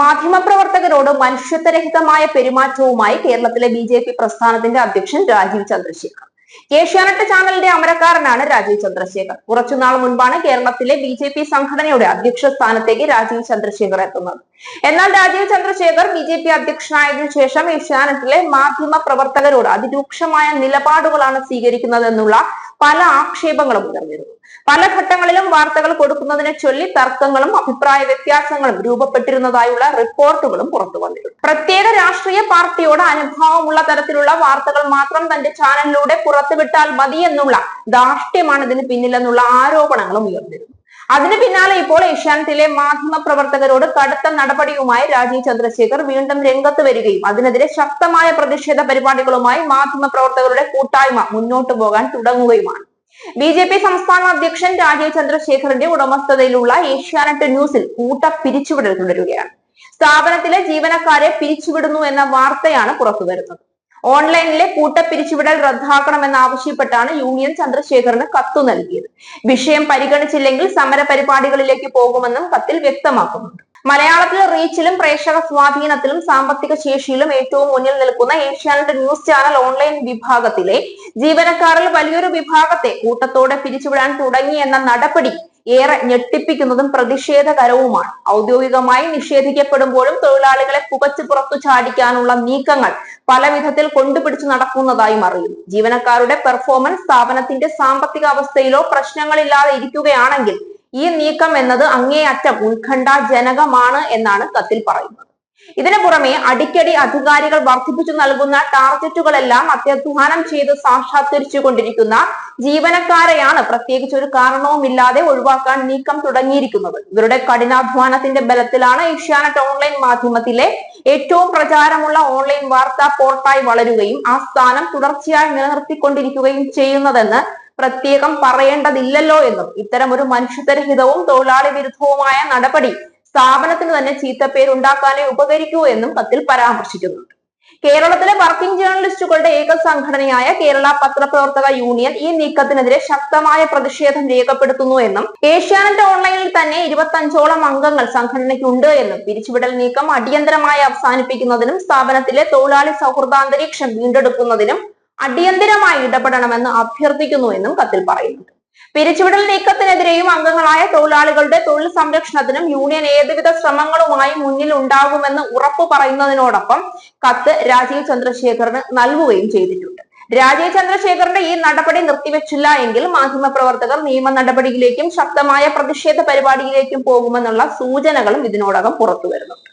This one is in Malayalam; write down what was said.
മാധ്യമപ്രവർത്തകരോട് മനുഷ്യത്വരഹിതമായ പെരുമാറ്റവുമായി കേരളത്തിലെ ബി ജെ പി പ്രസ്ഥാനത്തിന്റെ അധ്യക്ഷൻ രാജീവ് ചന്ദ്രശേഖർ. ഏഷ്യാനെറ്റ് ചാനലിന്റെ അമരക്കാരനാണ് രാജീവ് ചന്ദ്രശേഖർ. കുറച്ചുനാൾ മുൻപാണ് കേരളത്തിലെ ബി ജെ പി സംഘടനയുടെ അധ്യക്ഷ സ്ഥാനത്തേക്ക് രാജീവ് ചന്ദ്രശേഖർ എത്തുന്നത്. എന്നാൽ Rajeev Chandrasekhar B J P അധ്യക്ഷനായതിനു ശേഷം ഏഷ്യാനെറ്റിലെ മാധ്യമ പ്രവർത്തകരോട് അതിരൂക്ഷമായ നിലപാടുകളാണ് സ്വീകരിക്കുന്നതെന്നുള്ള പല ആക്ഷേപങ്ങളും ഉയർന്നിരുന്നു. പല ഘട്ടങ്ങളിലും വാർത്തകൾ കൊടുക്കുന്നതിനെ ചൊല്ലി തർക്കങ്ങളും അഭിപ്രായ വ്യത്യാസങ്ങളും രൂപപ്പെട്ടിരുന്നതായുള്ള റിപ്പോർട്ടുകളും പുറത്തു വന്നിരുന്നു. പ്രത്യേക രാഷ്ട്രീയ പാർട്ടിയോട് അനുഭാവമുള്ള തരത്തിലുള്ള വാർത്തകൾ മാത്രം തന്റെ ചാനലിലൂടെ പുറത്തുവിട്ടാൽ മതി എന്നുള്ള ധാർഷ്ട്യമാണ് ഇതിന് പിന്നിലെന്നുള്ള ആരോപണങ്ങളും ഉയർന്നിരുന്നു. അതിന് പിന്നാലെ ഇപ്പോൾ ഏഷ്യാനെറ്റിലെ മാധ്യമ പ്രവർത്തകരോട് കടുത്ത നടപടിയുമായി രാജീവ് ചന്ദ്രശേഖർ വീണ്ടും രംഗത്ത് വരികയും അതിനെതിരെ ശക്തമായ പ്രതിഷേധ പരിപാടികളുമായി മാധ്യമ പ്രവർത്തകരുടെ കൂട്ടായ്മ മുന്നോട്ടു പോകാൻ തുടങ്ങുകയുമാണ്. ബി ജെ പി സംസ്ഥാന അധ്യക്ഷൻ രാജീവ് ചന്ദ്രശേഖറിന്റെ ഉടമസ്ഥതയിലുള്ള ഏഷ്യാനെറ്റ് ന്യൂസിൽ കൂട്ട പിരിച്ചുവിടൽ തുടരുകയാണ്. സ്ഥാപനത്തിലെ ജീവനക്കാരെ പിരിച്ചുവിടുന്നു എന്ന വാർത്തയാണ് പുറത്തുവരുന്നത്. ഓൺലൈനിലെ കൂട്ടപ്പിരിച്ചുവിടൽ റദ്ദാക്കണമെന്നാവശ്യപ്പെട്ടാണ് യൂണിയൻ ചന്ദ്രശേഖറിന് കത്തു നൽകിയത്. വിഷയം പരിഗണിച്ചില്ലെങ്കിൽ സമര പരിപാടികളിലേക്ക് പോകുമെന്നും കത്തിൽ വ്യക്തമാക്കുന്നുണ്ട്. മലയാളത്തിൽ റീച്ചിലും പ്രേക്ഷക സ്വാധീനത്തിലും സാമ്പത്തിക ശേഷിയിലും ഏറ്റവും മുന്നിൽ നിൽക്കുന്ന ഏഷ്യാനെറ്റ് ന്യൂസ് ചാനൽ ഓൺലൈൻ വിഭാഗത്തിലെ ജീവനക്കാരിൽ വലിയൊരു വിഭാഗത്തെ കൂട്ടത്തോടെ പിരിച്ചുവിടാൻ തുടങ്ങി എന്ന നടപടി ഏറെ ഞെട്ടിപ്പിക്കുന്നതും പ്രതിഷേധകരവുമാണ്. ഔദ്യോഗികമായി നിഷേധിക്കപ്പെടുമ്പോഴും തൊഴിലാളികളെ പുകച്ചു പുറത്തു ചാടിക്കാനുള്ള നീക്കങ്ങൾ പല വിധത്തിൽ കൊണ്ടുപിടിച്ചു നടക്കുന്നതായും അറിയുന്നു. ജീവനക്കാരുടെ പെർഫോമൻസ് സ്ഥാപനത്തിന്റെ സാമ്പത്തിക അവസ്ഥയിലോ പ്രശ്നങ്ങളില്ലാതെ ഇരിക്കുകയാണെങ്കിൽ ഈ നീക്കം എന്നത് അങ്ങേയറ്റം ഉത്കണ്ഠാജനകമാണ് എന്നാണ് കത്തിൽ പറയുന്നത്. ഇതിനു പുറമെ അടിക്കടി അധികാരികൾ വർദ്ധിപ്പിച്ചു നൽകുന്ന ടാർഗറ്റുകളെല്ലാം അത്യധ്വാനം ചെയ്ത് സാക്ഷാത്കരിച്ചു കൊണ്ടിരിക്കുന്ന ജീവനക്കാരെയാണ് പ്രത്യേകിച്ച് ഒരു കാരണവുമില്ലാതെ ഒഴിവാക്കാൻ നീക്കം തുടങ്ങിയിരിക്കുന്നത്. ഇവരുടെ കഠിനാധ്വാനത്തിന്റെ ബലത്തിലാണ് ഏഷ്യാനെറ്റ് ഓൺലൈൻ മാധ്യമത്തിലെ ഏറ്റവും പ്രചാരമുള്ള ഓൺലൈൻ വാർത്താ പോർട്ടായി വളരുകയും ആ സ്ഥാനം തുടർച്ചയായി നിലനിർത്തിക്കൊണ്ടിരിക്കുകയും ചെയ്യുന്നതെന്ന് പ്രത്യേകം പറയേണ്ടതില്ലല്ലോ എന്നും ഇത്തരം ഒരു മനുഷ്യത്വരഹിതവും തൊഴിലാളി വിരുദ്ധവുമായ നടപടി സ്ഥാപനത്തിന് തന്നെ ചീത്തപ്പേരുണ്ടാക്കാനേ ഉപകരിക്കൂ എന്നും കത്തിൽ പരാമർശിക്കുന്നുണ്ട്. കേരളത്തിലെ വർക്കിംഗ് ജേർണലിസ്റ്റുകളുടെ ഏക സംഘടനയായ കേരള പത്രപ്രവർത്തക യൂണിയൻ ഈ നീക്കത്തിനെതിരെ ശക്തമായ പ്രതിഷേധം രേഖപ്പെടുത്തുന്നു എന്നും ഏഷ്യാനെറ്റ് ഓൺലൈനിൽ തന്നെ ഇരുപത്തഞ്ചോളം അംഗങ്ങൾ സംഘടനയ്ക്കുണ്ട് എന്നും പിരിച്ചുവിടൽ നീക്കം അടിയന്തരമായി അവസാനിപ്പിക്കുന്നതിനും സ്ഥാപനത്തിലെ തൊഴിലാളി സൗഹൃദാന്തരീക്ഷം വീണ്ടെടുക്കുന്നതിനും അടിയന്തരമായി ഇടപെടണമെന്ന് അഭ്യർത്ഥിക്കുന്നു എന്നും കത്തിൽ പറയുന്നുണ്ട്. പിരിച്ചുവിടൽ നീക്കത്തിനെതിരെയും അംഗങ്ങളായ തൊഴിലാളികളുടെ തൊഴിൽ സംരക്ഷണത്തിനും യൂണിയൻ ഏതുവിധ ശ്രമങ്ങളുമായി മുന്നിൽ ഉണ്ടാകുമെന്ന് ഉറപ്പു പറയുന്നതിനോടൊപ്പം കത്ത് രാജീവ് ചന്ദ്രശേഖറിന് നൽകുകയും ചെയ്തിട്ടുണ്ട്. രാജീവ് ചന്ദ്രശേഖറിന്റെ ഈ നടപടി നിർത്തിവെച്ചില്ല എങ്കിൽ മാധ്യമപ്രവർത്തകർ നിയമ നടപടിയിലേക്കും ശക്തമായ പ്രതിഷേധ പരിപാടിയിലേക്കും പോകുമെന്നുള്ള സൂചനകളും ഇതിനോടകം പുറത്തു വരുന്നുണ്ട്